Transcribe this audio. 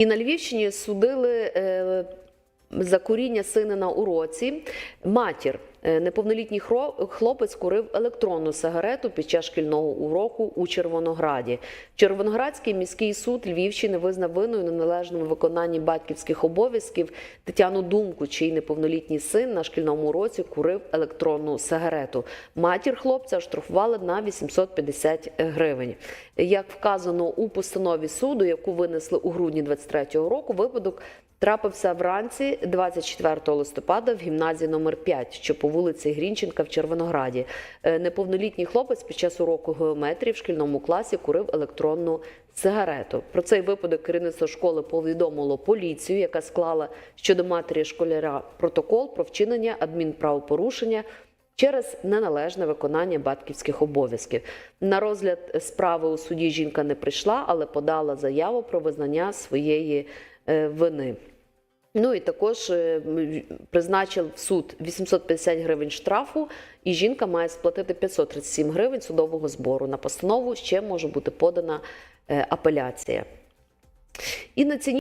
І на Львівщині судили е, за куріння сина на уроці. Матір, неповнолітній хро- хлопець курив електронну сигарету під час шкільного уроку у Червонограді. Червоноградський міський суд Львівщини визнав винною на належному виконанні батьківських обов'язків Тетяну Думку, чий неповнолітній син на шкільному уроці курив електронну сигарету. Матір хлопця оштрафували на 850 гривень. Як вказано у постанові суду, яку винесли у грудні 23-го року, випадок трапився вранці 24 листопада в гімназії номер 5, що по вулиці Грінченка в Червонограді. Е, Неповнолітній хлопець під час уроку геометрії в шкільному класі курив електронну сигарету. Про цей випадок керівництво школи повідомило поліцію, яка склала щодо матері школяра протокол про вчинення адмінправопорушення через неналежне виконання батьківських обов'язків. На розгляд справи у суді жінка не прийшла, але подала заяву про визнання своєї е, вини. Ну і також призначив в суд 850 гривень штрафу, і жінка має сплатити 537 гривень судового збору. На постанову ще може бути подана е, апеляція. І на ціні